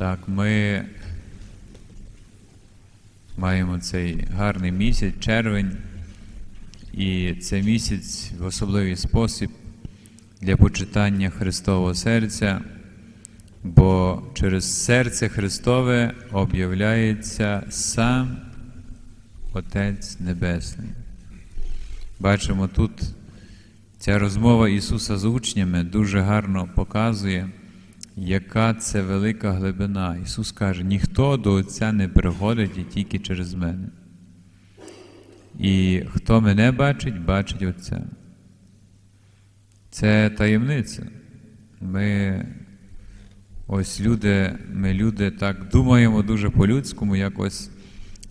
Так, ми маємо цей гарний місяць, червень, і це місяць в особливий спосіб для почитання Христового серця, бо через серце Христове об'являється сам Отець Небесний. Бачимо тут ця розмова Ісуса з учнями дуже гарно показує, яка це велика глибина. Ісус каже, ніхто до Отця не приходить тільки через мене. І хто мене бачить, бачить Отця. Це таємниця. Ми ось люди, ми люди так думаємо дуже по-людському, якось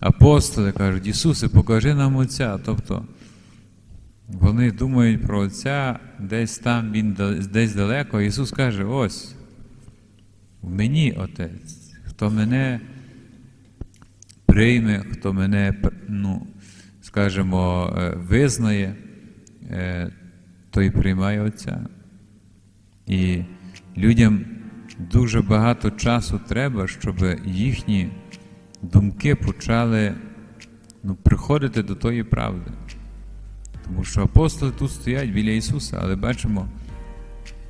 апостоли кажуть, Ісусе, покажи нам Отця. Тобто вони думають про Отця, десь там Він десь далеко, Ісус каже, ось, в мені Отець, хто мене прийме, хто мене, ну, скажімо, е, визнає, е, той приймає Отця. І людям дуже багато часу треба, щоб їхні думки почали ну, приходити до тої правди. Тому що апостоли тут стоять біля Ісуса, але бачимо,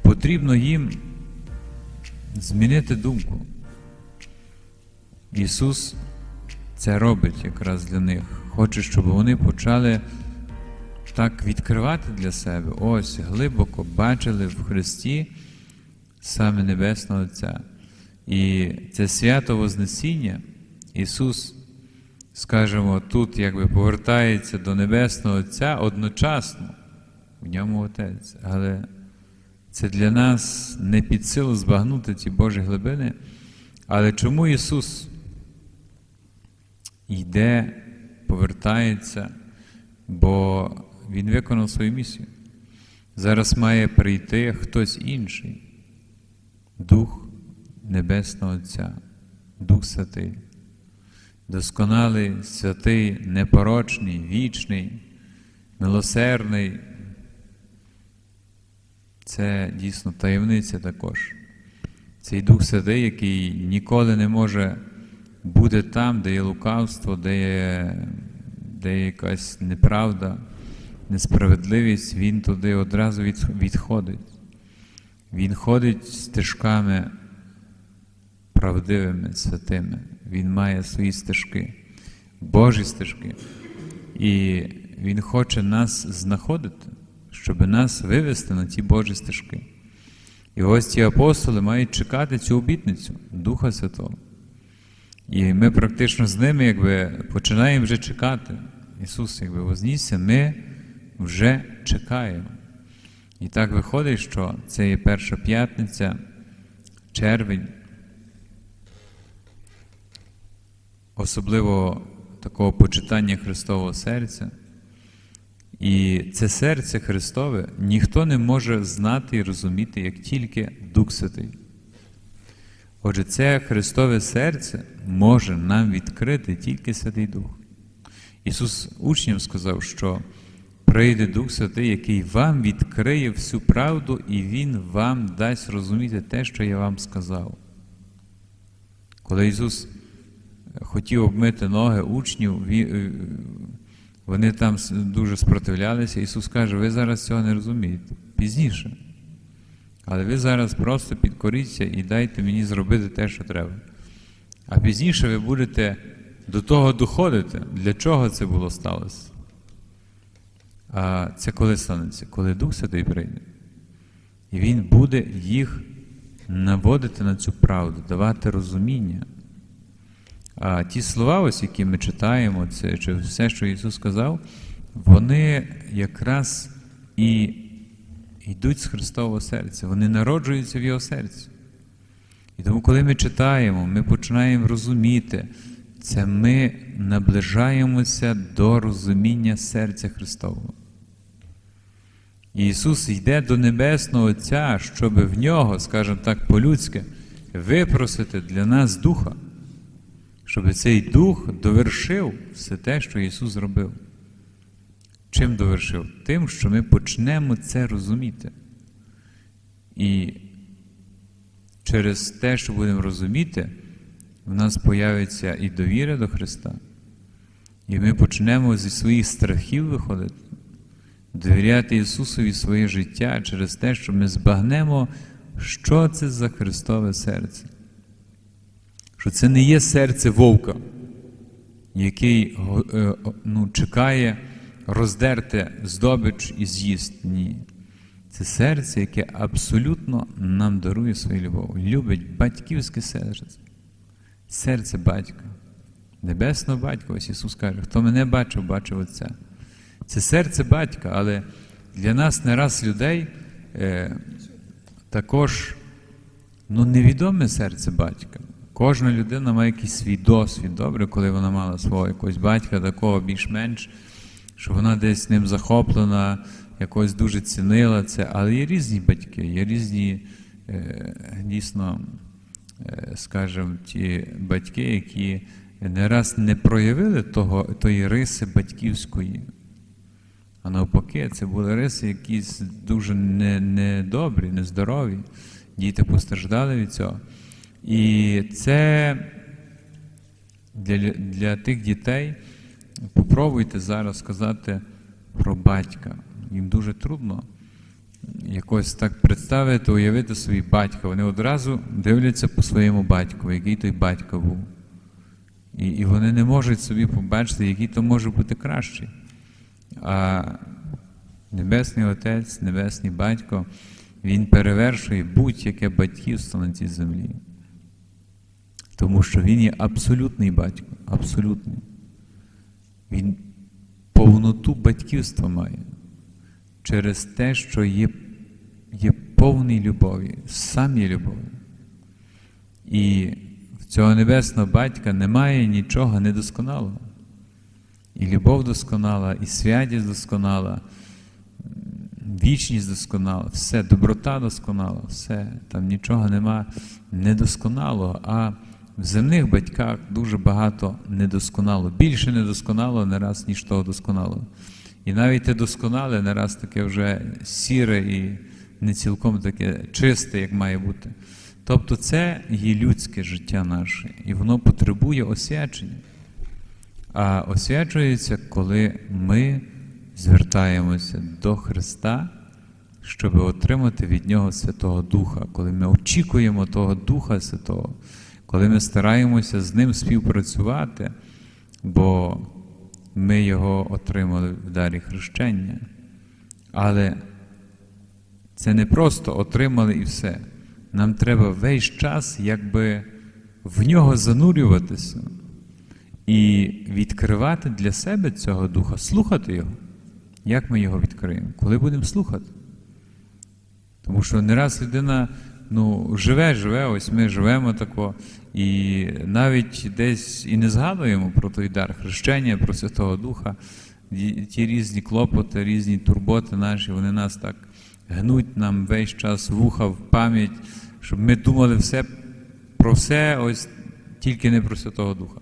потрібно їм змінити думку. Ісус це робить якраз для них. Хоче, щоб вони почали так відкривати для себе, ось глибоко бачили в Христі саме Небесного Отця. І це свято Вознесіння, Ісус, скажімо, тут якби повертається до Небесного Отця одночасно, в ньому Отець. Але це для нас не під силу збагнути ці Божі глибини. Але чому Ісус йде, повертається, бо Він виконав свою місію. Зараз має прийти хтось інший, Дух Небесного Отця, Дух Святий, досконалий, святий, непорочний, вічний, милосердний. Це дійсно таємниця також. Цей Дух Святий, який ніколи не може бути там, де є лукавство, де є, де є якась неправда, несправедливість, він туди одразу відходить. Він ходить стежками правдивими, святими. Він має свої стежки, Божі стежки. І Він хоче нас знаходити, щоб нас вивести на ті Божі стежки. І ось ці апостоли мають чекати цю обітницю Духа Святого. І ми практично з ними якби, починаємо вже чекати. Ісус якби вознісся, ми вже чекаємо. І так виходить, що це є перша п'ятниця, червень, особливо такого почитання Христового серця. І це серце Христове ніхто не може знати і розуміти, як тільки Дух Святий. Отже, це Христове серце може нам відкрити тільки Святий Дух. Ісус учням сказав, що прийде Дух Святий, який вам відкриє всю правду, і Він вам дасть розуміти те, що я вам сказав. Коли Ісус хотів обмити ноги учнів, вони там дуже спротивлялися. Ісус каже, ви зараз цього не розумієте. Пізніше. Але ви зараз просто підкоріться і дайте мені зробити те, що треба. А пізніше ви будете до того доходити, для чого це було сталося. А це коли станеться? Коли Дух Святий прийде. І Він буде їх наводити на цю правду, давати розуміння. А ті слова, ось, які ми читаємо, це чи все, що Ісус сказав, вони якраз і йдуть з Христового серця, вони народжуються в Його серці. І тому, коли ми читаємо, ми починаємо розуміти, це ми наближаємося до розуміння серця Христового. І Ісус йде до Небесного Отця, щоб в нього, скажімо так, по-людськи, випросити для нас Духа, щоб цей Дух довершив все те, що Ісус зробив. Чим довершив? Тим, що ми почнемо це розуміти. І через те, що будемо розуміти, в нас появиться і довіра до Христа, і ми почнемо зі своїх страхів виходити, довіряти Ісусові своє життя через те, що ми збагнемо, що це за Христове серце. Що це не є серце вовка, який е, ну, чекає роздерти здобич і з'їсть. Ні. Це серце, яке абсолютно нам дарує свою любов. Любить батьківське серце. Серце батька. Небесного батька, ось Ісус каже, хто мене бачив, бачив Отця. Це серце батька, але для нас не раз людей е, також ну, невідоме серце батька. Кожна людина має якийсь свій досвід. Добре, коли вона мала свого якогось батька, такого більш-менш, що вона десь ним захоплена, якось дуже цінила це. Але є різні батьки, є різні е, дійсно, е, скажімо, ті батьки, які не раз не проявили того, тої риси батьківської. А навпаки, це були риси якісь дуже не- недобрі, нездорові. Діти постраждали від цього. І це для, для тих дітей попробуйте зараз сказати про батька. Їм дуже трудно якось так представити, уявити собі батька. Вони одразу дивляться по своєму батьку, який той батько був. І, і вони не можуть собі побачити, який то може бути кращий. А Небесний Отець, Небесний Батько, Він перевершує будь-яке батьківство на цій землі. Тому що Він є абсолютний батько, абсолютний. Він повноту батьківства має через те, що є, є повний любові, сам є любов'ю. І в цього небесного батька немає нічого недосконалого. І любов досконала, і святість досконала, вічність досконала, все, доброта досконала, все. Там нічого нема недосконалого. А в земних батьках дуже багато недосконало. Більше недосконало не раз, ніж того досконалого. І навіть те досконале не раз таке вже сіре і не цілком таке чисте, як має бути. Тобто це є людське життя наше, і воно потребує освячення. А освячується, коли ми звертаємося до Христа, щоб отримати від Нього Святого Духа, коли ми очікуємо того Духа Святого, коли ми стараємося з Ним співпрацювати, бо ми його отримали в дарі хрещення. Але це не просто отримали і все. Нам треба весь час якби в нього занурюватися і відкривати для себе цього духа, слухати його. Як ми його відкриємо? Коли будемо слухати? Тому що не раз людина ну, живе, живе, ось ми живемо тако, і навіть десь і не згадуємо про той дар хрещення, про Святого Духа. Ті різні клопоти, різні турботи наші, вони нас так гнуть нам весь час вуха в пам'ять, щоб ми думали все про все, ось тільки не про Святого Духа.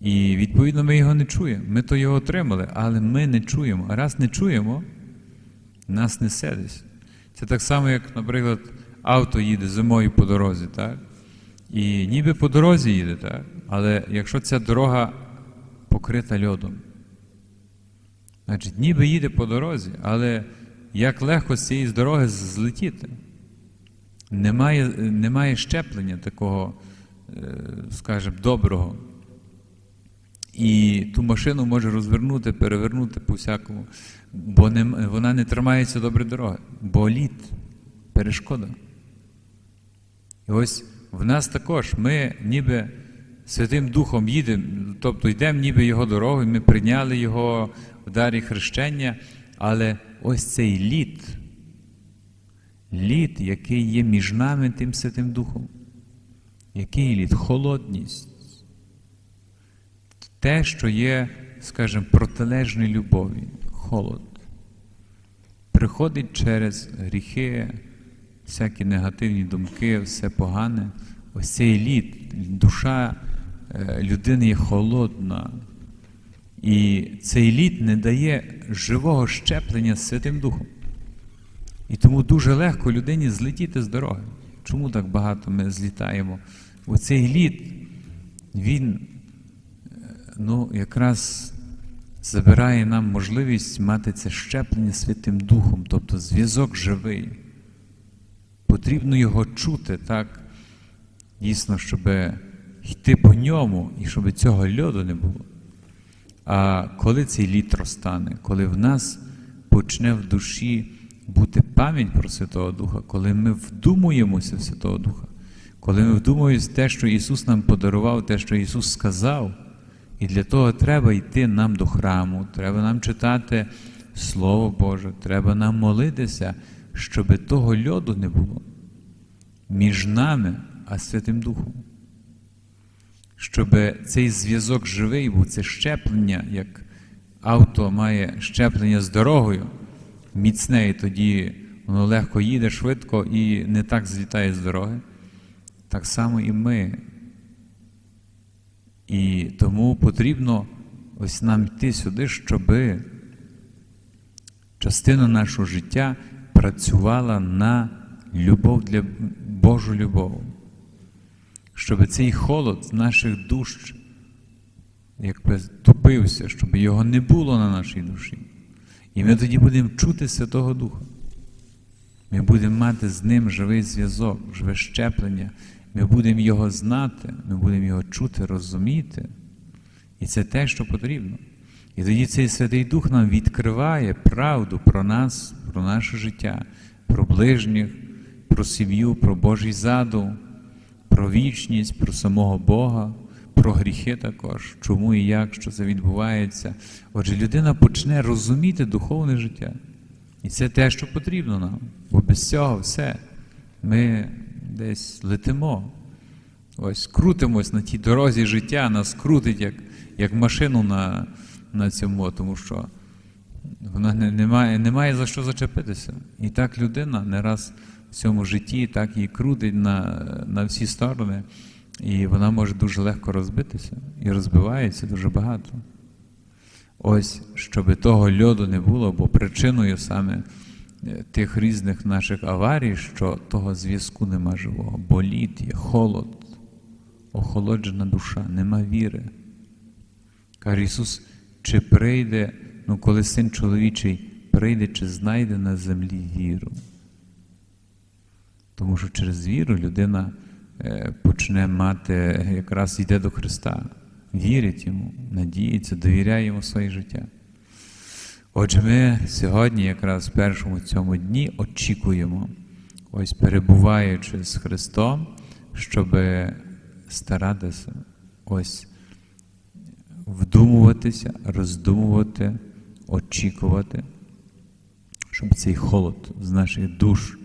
І відповідно ми його не чуємо. Ми то його отримали, але ми не чуємо. А раз не чуємо, нас несе десь. Це так само, як, наприклад, авто їде зимою по дорозі, так? І ніби по дорозі їде, так? Але якщо ця дорога покрита льодом, значить ніби їде по дорозі, але як легко з цієї дороги злетіти? Немає, немає щеплення такого, е, скажімо, доброго. І ту машину може розвернути, перевернути по всякому, бо не, вона не тримається добре дороги, бо лід, перешкода. І ось в нас також ми ніби Святим Духом їдемо, тобто йдемо ніби його дорогою, ми прийняли його в дарі хрещення, але ось цей лід, лід, який є між нами тим Святим Духом. Який лід? Холодність те, що є, скажімо, протилежної любові, холод, приходить через гріхи, всякі негативні думки, все погане. Ось цей лід, душа е, людини є холодна. І цей лід не дає живого щеплення з Святим Духом. І тому дуже легко людині злетіти з дороги. Чому так багато ми злітаємо оцей лід, він е, ну, якраз забирає нам можливість мати це щеплення Святим Духом, тобто зв'язок живий. Потрібно його чути, так, дійсно, щоб йти по ньому і щоб цього льоду не було. А коли цей лід розтане, коли в нас почне в душі бути пам'ять про Святого Духа, коли ми вдумуємося в Святого Духа, коли ми вдумуємося те, що Ісус нам подарував, те, що Ісус сказав, і для того треба йти нам до храму, треба нам читати Слово Боже, треба нам молитися, щоб того льоду не було між нами, а Святим Духом. Щоб цей зв'язок живий був, це щеплення, як авто має щеплення з дорогою, міцне, і тоді воно легко їде швидко і не так злітає з дороги. Так само і ми. І тому потрібно ось нам йти сюди, щоб частина нашого життя працювала на любов для Божу любов. Щоб цей холод з наших душ якби тупився, щоб його не було на нашій душі. І ми тоді будемо чути Святого Духа. Ми будемо мати з ним живий зв'язок, живе щеплення. Ми будемо його знати, ми будемо його чути, розуміти. І це те, що потрібно. І тоді цей Святий Дух нам відкриває правду про нас, про наше життя, про ближніх, про сім'ю, про Божий задум, про вічність, про самого Бога, про гріхи також, чому і як, що це відбувається. Отже, людина почне розуміти духовне життя. І це те, що потрібно нам. Бо без цього все. Ми десь летимо. Ось крутимось на тій дорозі життя, нас крутить як як машину на на цьому, тому що вона не, не, має, за що зачепитися. І так людина не раз в цьому житті так її крутить на, на всі сторони, і вона може дуже легко розбитися і розбивається дуже багато. Ось, щоб того льоду не було, бо причиною саме тих різних наших аварій, що того зв'язку нема живого, бо лід є холод, охолоджена душа, нема віри. Каже Ісус, чи прийде, ну коли син чоловічий прийде, чи знайде на землі віру. Тому що через віру людина е, почне мати, якраз йде до Христа, вірить йому, надіється, довіряє йому своє життя. Отже, ми сьогодні, якраз в першому цьому дні, очікуємо, ось перебуваючи з Христом, щоб старатися ось вдумуватися, роздумувати, очікувати, щоб цей холод з наших душ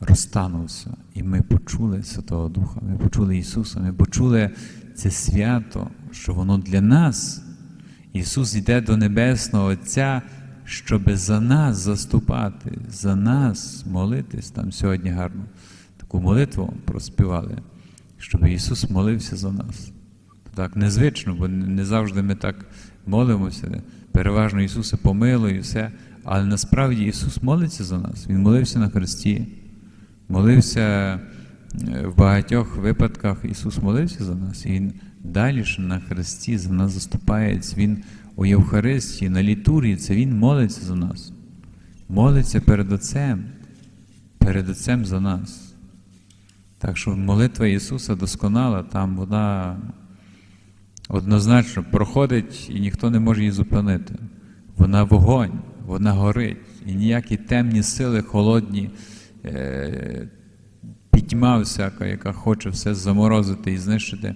розтанувся. І ми почули Святого Духа, ми почули Ісуса, ми почули це свято, що воно для нас. Ісус йде до Небесного Отця, щоб за нас заступати, за нас молитись. Там сьогодні гарно таку молитву проспівали, щоб Ісус молився за нас. Так незвично, бо не завжди ми так молимося. Переважно Ісусе помилуй і все. Але насправді Ісус молиться за нас. Він молився на Христі, молився е, в багатьох випадках. Ісус молився за нас. І Він далі ж на Христі за нас заступається. Він у Євхаристії, на літургії, це Він молиться за нас. Молиться перед Отцем, перед Отцем за нас. Так що молитва Ісуса досконала, там вона однозначно проходить і ніхто не може її зупинити. Вона вогонь, вона горить. І ніякі темні сили, холодні, е, пітьма всяка, яка хоче все заморозити і знищити.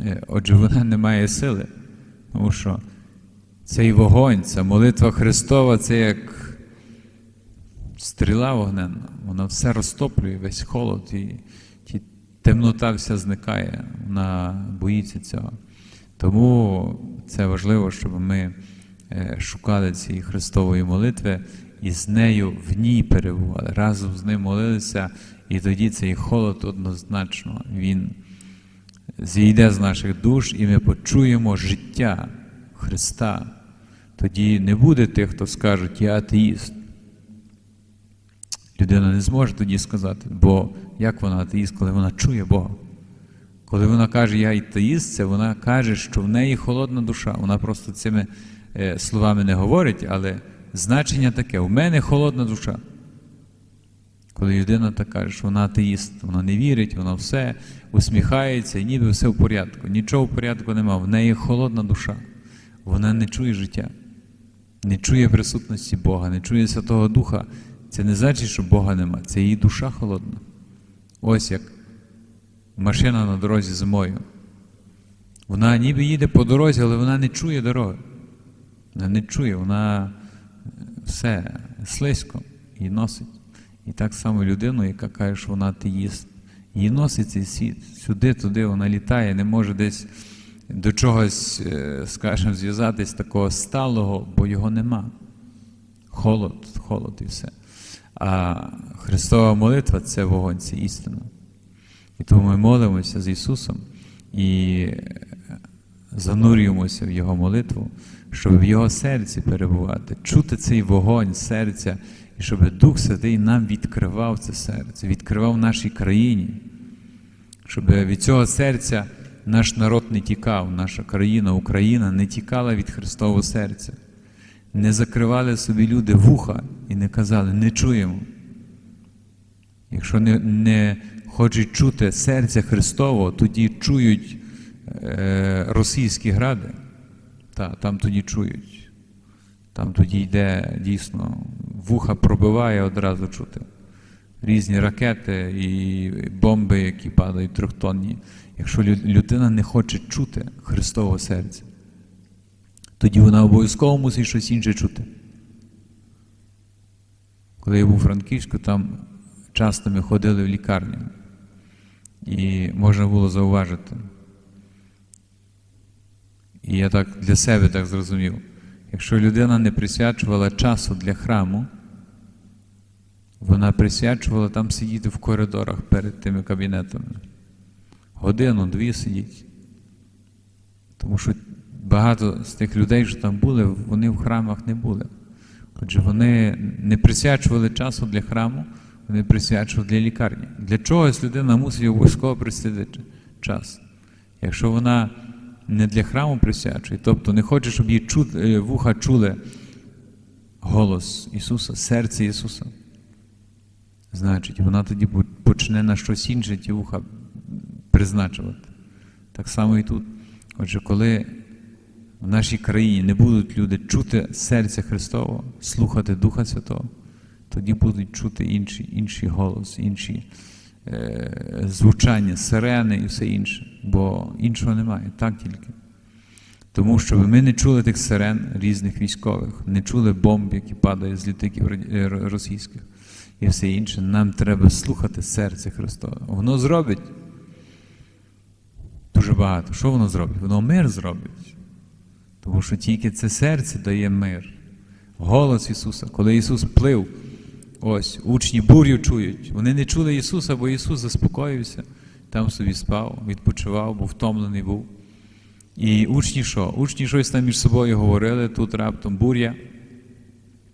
Е, отже, вона не має сили. Тому що цей вогонь, ця молитва Христова це як стріла вогненна. Вона все розтоплює, весь холод, і, і темнота вся зникає, вона боїться цього. Тому це важливо, щоб ми е, шукали цієї Христової молитви і з нею в ній перебували. Разом з ним молилися, і тоді цей холод однозначно він зійде з наших душ, і ми почуємо життя Христа. Тоді не буде тих, хто скаже, я атеїст. Людина не зможе тоді сказати, бо як вона атеїст, коли вона чує Бога, Коли вона каже, я атеїст, це вона каже, що в неї холодна душа. Вона просто цими е, словами не говорить, але значення таке: у мене холодна душа. Коли людина так каже, що вона атеїст, вона не вірить, вона все усміхається і ніби все в порядку. Нічого в порядку нема. В неї холодна душа. Вона не чує життя, не чує присутності Бога, не чує Святого Духа. Це не значить, що Бога нема. Це її душа холодна. Ось як машина на дорозі зимою. Вона ніби їде по дорозі, але вона не чує дороги. Вона не чує, вона все слизько і носить. І так само людину, яка каже, що вона атеїст, її носить цей світ. Сюди, туди вона літає, не може десь до чогось, е, скажімо, зв'язатись такого сталого, бо його нема. Холод, холод і все. А Христова молитва це вогонь, це істина. І тому ми молимося з Ісусом і занурюємося в Його молитву, щоб в Його серці перебувати, чути цей вогонь серця, і щоб Дух Святий нам відкривав це серце, відкривав нашій країні, щоб від цього серця наш народ не тікав, наша країна, Україна не тікала від Христового серця. Не закривали собі люди вуха і не казали, не чуємо. Якщо не, не хочуть чути серця Христового, тоді чують е, російські гради, та, там тоді чують. Там тоді йде дійсно, вуха пробиває одразу чути. Різні ракети і бомби, які падають трьохтонні. Якщо людина не хоче чути Христового серця, тоді вона обов'язково мусить щось інше чути. Коли я був у Франківську, там часто ми ходили в лікарню, і можна було зауважити. І я так для себе так зрозумів. Якщо людина не присвячувала часу для храму, вона присвячувала там сидіти в коридорах перед тими кабінетами. Годину, дві сидіть. Тому що багато з тих людей, що там були, вони в храмах не були. Отже, вони не присвячували часу для храму, вони присвячували для лікарні. Для чогось людина мусить обов'язково присвятити час. Якщо вона не для храму присвячує, тобто не хоче, щоб її чу, е, вуха чули голос Ісуса, серце Ісуса, значить, вона тоді почне на щось інше ті вуха призначувати. Так само і тут. Отже, коли в нашій країні не будуть люди чути серця Христового, слухати Духа Святого, тоді будуть чути інший, інший голос, інші е, звучання, сирени і все інше. Бо іншого немає, так тільки. Тому щоб ми не чули тих сирен різних військових, не чули бомб, які падають з літаків е, ро- російських і все інше, нам треба слухати серце Христове. Воно зробить дуже багато. Що воно зробить? Воно мир зробить. Тому що тільки це серце дає мир. Голос Ісуса, коли Ісус плив, ось учні бурю чують. Вони не чули Ісуса, бо Ісус заспокоївся, там собі спав, відпочивав, бо втомлений був. І учні що? Учні щось там між собою говорили, тут раптом буря.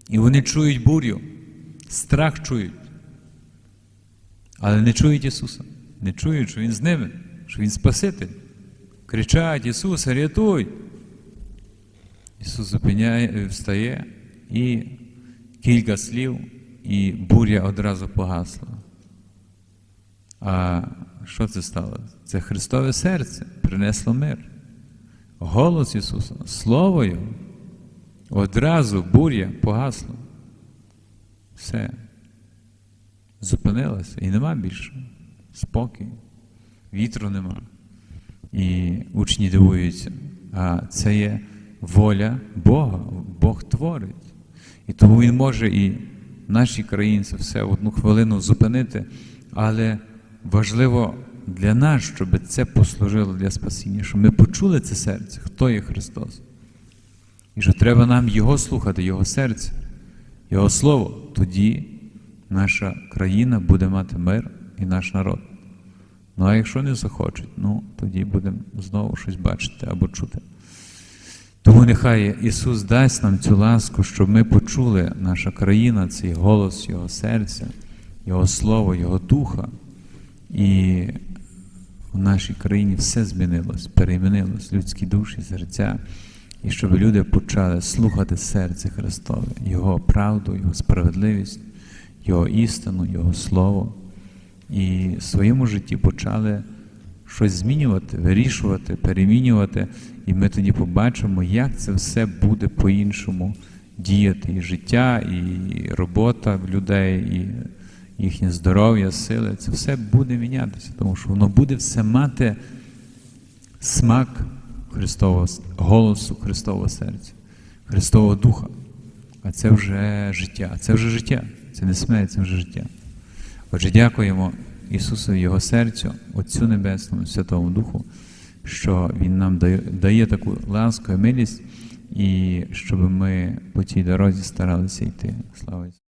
І вони чують бурю, страх чують. Але не чують Ісуса. Не чують, що Він з ними, що Він Спаситель. Кричать, Ісусе, рятуй! Ісус зупиняє, встає і кілька слів, і буря одразу погасла. А що це стало? Це Христове серце принесло мир. Голос Ісуса, Слово Його. Одразу буря погасла. Все. Зупинилося і нема більше. Спокій. Вітру нема. І учні дивуються. А це є воля Бога. Бог творить. І тому Він може і нашій країні це все в одну хвилину зупинити, але важливо для нас, щоб це послужило для спасіння, щоб ми почули це серце, хто є Христос. І що треба нам Його слухати, Його серце, Його Слово. Тоді наша країна буде мати мир і наш народ. Ну а якщо не захочуть, ну тоді будемо знову щось бачити або чути. Тому нехай Ісус дасть нам цю ласку, щоб ми почули наша країна, цей голос Його серця, Його Слово, Його Духа. І у нашій країні все змінилось, перемінилось, людські душі, серця, і щоб люди почали слухати серце Христове, Його правду, Його справедливість, Його істину, Його Слово, і в своєму житті почали щось змінювати, вирішувати, перемінювати, і ми тоді побачимо, як це все буде по-іншому діяти. І життя, і робота в людей, і їхнє здоров'я, сили, це все буде мінятися, тому що воно буде все мати смак Христового голосу Христового серця, Христового Духа. А це вже життя. Це вже життя. Це не смерть, це вже життя. Отже, дякуємо Ісусові Його серцю, Отцю Небесному, Святому Духу, що Він нам дає, дає таку ласку і милість, і щоб ми по тій дорозі старалися йти. Слава Ісусу!